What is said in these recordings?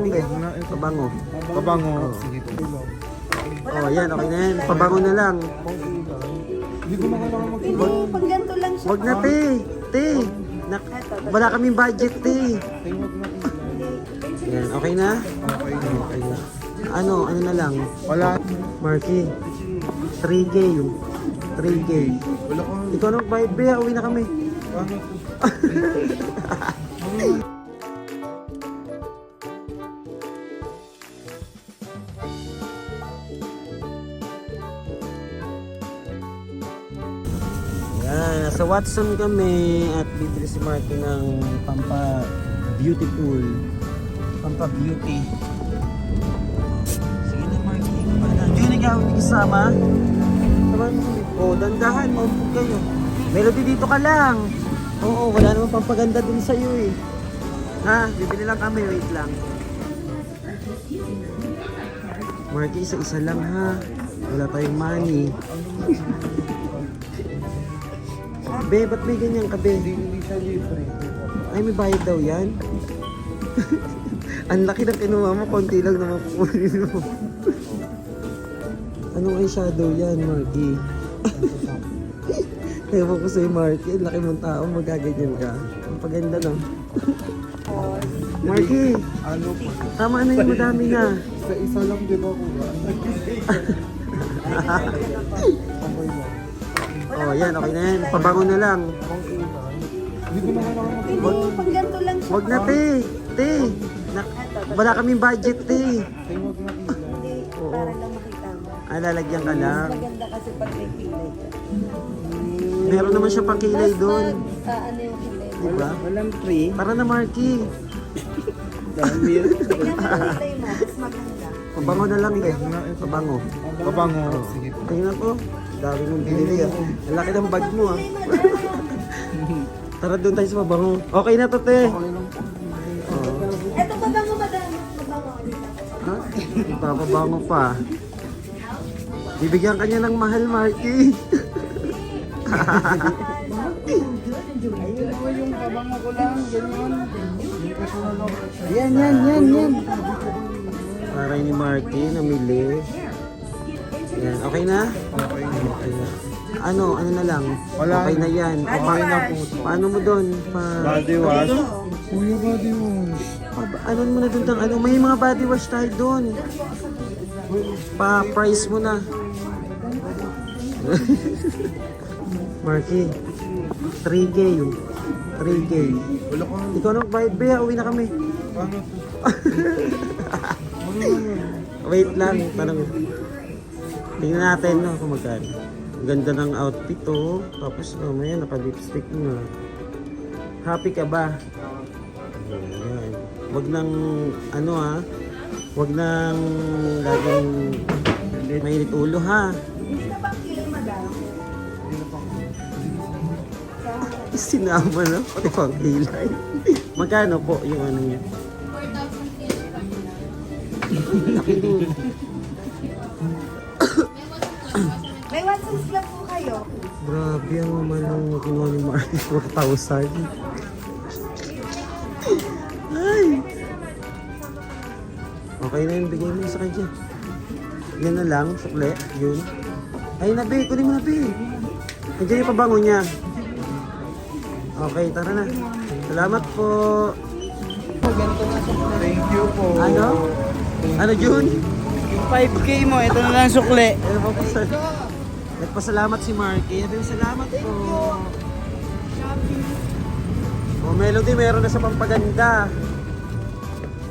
Pabango. Kabango. Oh, yan, okay na yan. Pabango na lang. Hindi ko mag- Hindi, pag ganito lang siya. Wag na, te. Te. Nak wala kaming budget, te. Yan, okay na? Okay. Okay na. Ano, ano na lang? Wala. Marky. 3K. 3K. Wala ko. Ikaw na magbayad, be. Uwi na kami. Ano Watson kami at si Marky ng Pampa Beautiful. Pampa Beauty. Sige na Marky, hindi kasama? Samahan mo kami. Oo, dandahan, maumpog kayo. Melody dito ka lang. Oo, wala namang pampaganda dun sa'yo eh. Ha, bibili lang kami, wait lang. Marky, isa-isa lang ha. Wala tayong money. Be, ba't may ganyan ka, be? Hindi siya libre. Ay, may bayad daw yan. Ang laki ng kinuha mo, konti lang naman kukunin mo. Anong eyeshadow yan, Marky? Ewan ko sa'yo, Marky. Ang laki mong tao, magaganyan ka. Ang paganda, no? Marky, Ano po? tama na yung madami na. Sa isa lang, di ba kuya? Okay ba? Oh, yan, okay na yan. Pabango na lang. Hindi pag ganito lang siya. Wag na, te. Te. Wala kaming budget, te. Hindi, para lang makita mo. Ah, lalagyan ka Mas lang. maganda kasi pag may kilay ka. Meron naman siya pang kilay Mas doon. ah, ano yung kilay mo? Di ba? Walang free. Para na Marky. Dami. Ganyan yung kilay mo, mas maganda. Pabango na lang, be. Pabango. Kabango. Sige po. Tingnan ko. Dami mong binili ah. Ang laki ng bag mo ah. Tara doon tayo sa pabango. Okay na to, te. Ito pa ba madami? Mabango. Ha? Ipapabango pa. Bibigyan ka niya ng mahal, Marky. Ayun po yung kabango ko lang. Ganyan. Yan, yan, yan, yan. Para ni Marky, namili. Yan, okay na? Okay na. Okay na. Ano, ano na lang? Wala Okay na. na yan. Okay na po. Paano mo doon? Pa, Body wash. Kuya, body wash. pa, ano mo na doon? ng Ano, may mga body wash tayo doon. Pa-price mo na. Marky, 3K yun. 3K. Wala ko. Ikaw na magbayad, Bea. Uwi na kami. Ano? Ano naman? Wait lang. Tanong. Tingnan natin no, kung magkano. Ang Ganda ng outfit oh. Tapos mamaya naka-lipstick na. Happy ka ba? Ayan. Wag nang ano ha. Wag nang laging mainit ulo ha. Kilay? Sinama na pati pang kilay. Magkano po yung ano niya? 4,000 Laki Watsons lang po kayo. Grabe ang naman yung kinuha ni Marky 4,000. Ay! Okay na yun, bigay mo sa kanya. Yan na lang, sukle, yun. Ay, nabi, kunin mo nabi. Nandiyan yung pabango niya. Okay, tara na. Salamat po. Thank you po. Ano? Ano, Jun? Yung 5K mo, ito na lang sukle. Ano po sa... Nagpasalamat si Marky. Sabi salamat po. Oh, Melody, meron na sa pampaganda.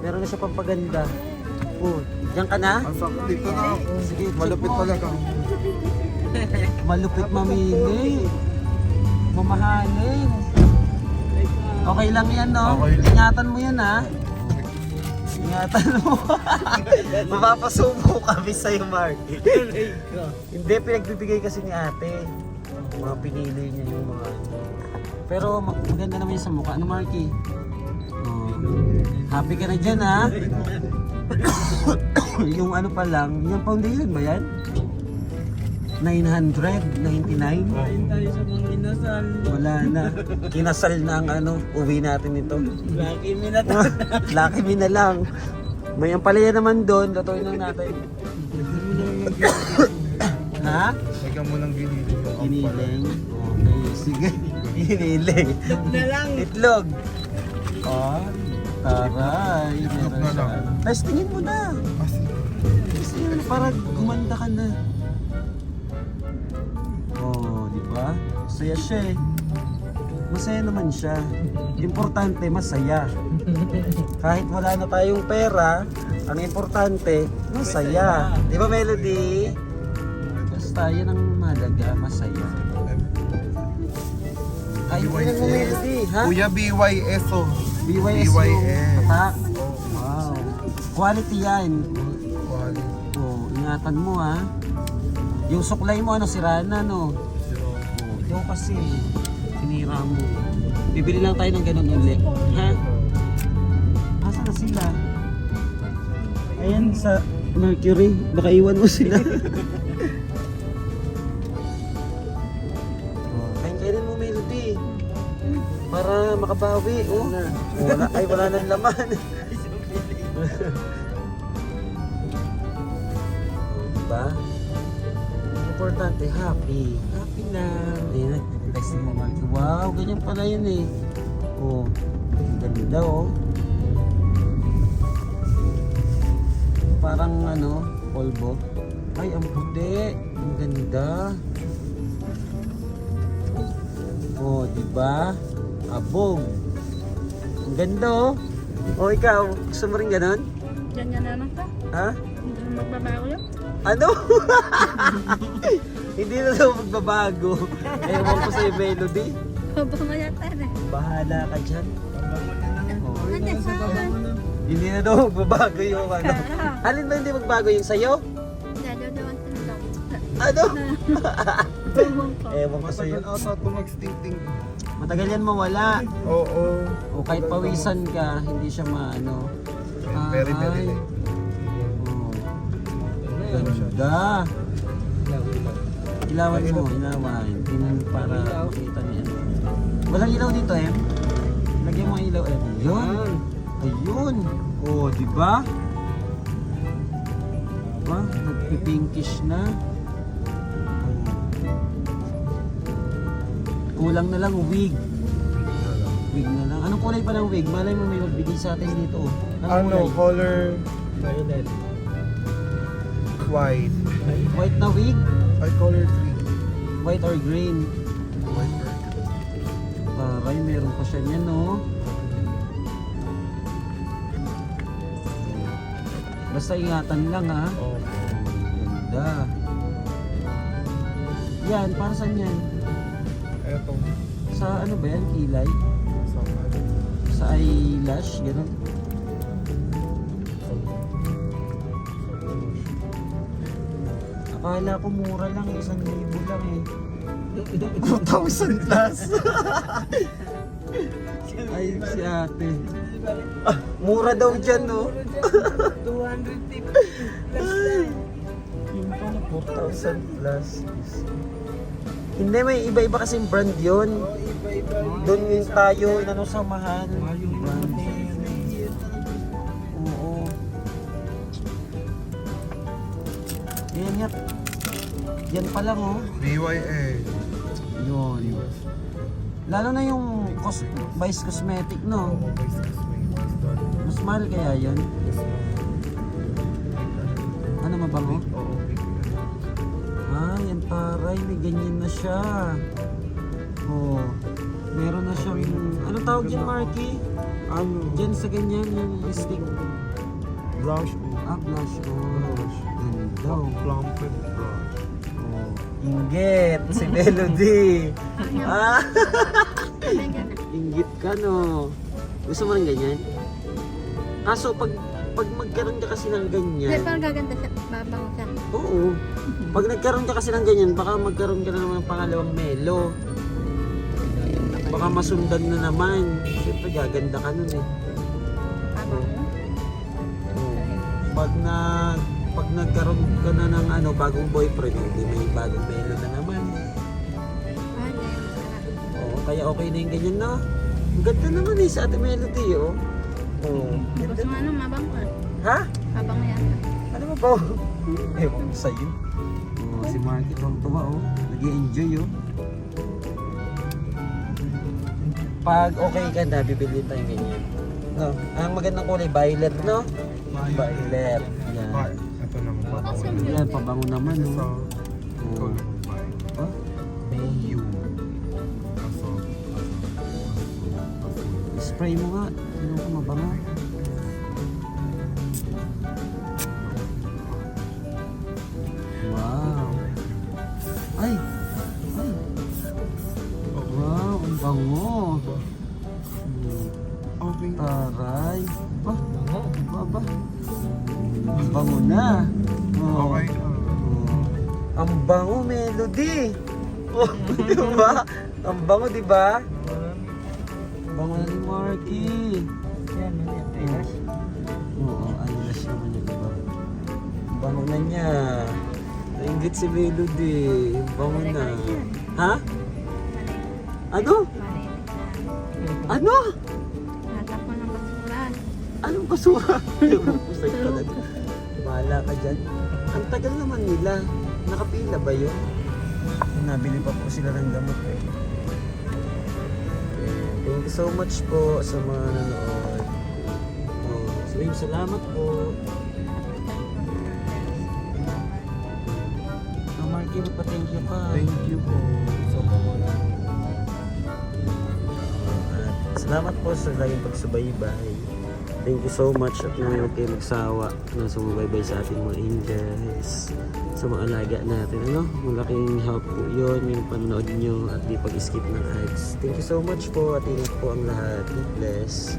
Meron na sa pampaganda. Oh, diyan ka na? Sakit dito na ako. Sige, check Malupit mo. talaga. Malupit mamili. Mamahalin. Okay lang yan, no? Okay lang. Ingatan mo yan, ha? Ingatan mo. Mapapasubo kami sa'yo, Marky. Hindi, pinagbibigay kasi ni ate. Mga pinili niya yung mga ano. Pero ma- maganda naman yung sa mukha. Ano, Marky? Oh. Happy ka na dyan, ha? yung ano pa lang, yung foundation ba yan? 999? tayo sa mga inasal. Wala na. Kinasal na ang ano, uwi natin ito. Lucky me na to. Lucky me na lang. May ampalaya naman doon, lutuin lang natin. ha? Lagyan mo ng giniling yung Giniling. Okay, sige. Giniling. Na lang. Itlog. Oh, taray. Meron na lang. Testingin mo na. Ah. Kasi yun, para gumanda ka na. Oh, di ba? Masaya siya eh. Masaya naman siya. Importante, masaya. Kahit wala na tayong pera, ang importante, masaya. Di ba, Melody? Basta yun ang mahalaga, masaya. Ay, na mo, Melody, ha? Kuya BYS oh. BYS, yung BYS. tatak. Wow. Quality yan. Quality. Oh, ingatan mo ha. Yung suklay mo ano sira na no. Ikaw kasi sinira mo. Bibili lang tayo ng ganun ulit. Ha? Asa na sila? Ayan sa Mercury. Baka iwan mo sila. oh, kain kainin mo Melody. Para makabawi. Oh. Wala, ay wala nang laman. diba? Importante, happy. Happy lang. Ayun, nag-bless mo man. Wow, ganyan pala yun eh. Oh, ang ganda oh. Parang ano, polvo. Ay, ang puti. Ang ganda. Oh, di ba? Abog. Ang ganda oh. Oh, ikaw, gusto mo rin ganun? Ganyan na lang ka. Ha? Hindi na magbabago yun. Ano? Hindi na daw magbabago. Ewan ko sa'yo, Melody. Nga yata na. Bahala ka dyan. Oh. Ate, saan? Hindi na daw magbabago yung ano. Alin ba hindi magbago yung sa'yo? Dadawan ko lang. Ano? Ewan ko. Sa'yo. Matagal ata ito mag-stinting. Matagal yan mawala. Oo. O kahit pawisan ka, hindi siya maano. Very, very late. Oh. Ganda. Ilawan mo, ilawan. Tingnan para makita niya. Walang ilaw dito, Em. Lagyan mo ang ilaw, Em. Yun. Ayun. Oh, di ba? Diba? Nagpipinkish na. Kulang na lang wig. Wig na lang. Anong kulay pa ng wig? Malay mo may magbigay sa atin dito. oh. Anong Ano, kulay? color white. White na wig? Ay, color green. White or green? White or Taray, meron pa siya niyan, no? Basta ingatan lang, ha? Oh. Ganda. Yan, para saan yan? Eto. Sa ano ba yan? Kilay? Sa ano? Sa eyelash? Ganun? Akala ko mura lang, eh, isang libo lang eh. 2,000 plus! Ay, si ate. Ah, mura daw dyan, no? 250 Ay, Yung pala, 4,000 plus. Hindi, may iba-iba kasing brand yun. Doon yung tayo, inano sa mahal. Brand. Oo. Yan nga. Yan pa lang, oh. BYA. Yun. Lalo na yung cos Vice Cosmetic, no? Mas mahal kaya yun? Ano mabango? Big. Ah, yan taray, may ganyan na siya. Oh, meron na siyang, ano tawag dyan, Marky? Ano? Dyan sa ganyan, yung stick. Blush. Ah, blush on. Ganda. oh. Inggit, si Melody. ah, inggit ka, no? Gusto mo rin ganyan? Kaso, pag pag magkaroon ka kasi ng ganyan, parang gaganda siya. Babang siya. Oo. Pag nagkaroon ka kasi ng ganyan, baka magkaroon ka na naman ng pangalawang melo. Baka masundan na naman. Siyempre gaganda ka nun eh. Oo. Pag na nagkaroon ka na ng ano, bagong boyfriend, hindi may bagong melo na naman. Oo, kaya okay na yung ganyan na. Ang ganda naman eh sa ate Melody, oh. Oo. Gusto nga nung mabang ka. Ha? Habang na yan. Ano ba po? Ewan ko sa'yo. Oh, si Marky tuwang tuwa oh. Nag-i-enjoy oh. Pag okay ka na, bibili tayo ganyan. No, ang magandang kulay, violet, no? Violet. Yan. Ito naman pa. Yan, pabango naman, ikaw Oh. naman ba? Oh, Mayu. Spray mo nga. Sino ka mabango? Ang bango, Melody. Oh, di ba? Ang bango, di ba? Ang bango na ni Marky. Yan, yan, eyelash. Oo, eyelash naman yung iba. Ang bango na niya. Nainggit si Melody. Ang bango na. Ha? Ano? Ano? Natapon ng basuran. Anong basura? Pusay talaga. Bahala ka dyan. Ang tagal naman nila. Nakapila ba yun? Nabili pa po sila ng gamot eh. Thank you so much po sa mga nanood. Oh, so yun, salamat po. Oh, Marky, magpa-thank you pa. Thank you po At salamat po sa laging pagsubaybay. Thank you so much at nang huwag kayo magsawa na sumubaybay sa ating mga angels, sa mga alaga natin. Ano? Malaking help po yun, yung panonood nyo at di pag-skip ng ads. Thank you so much po at ingat po ang lahat. God bless.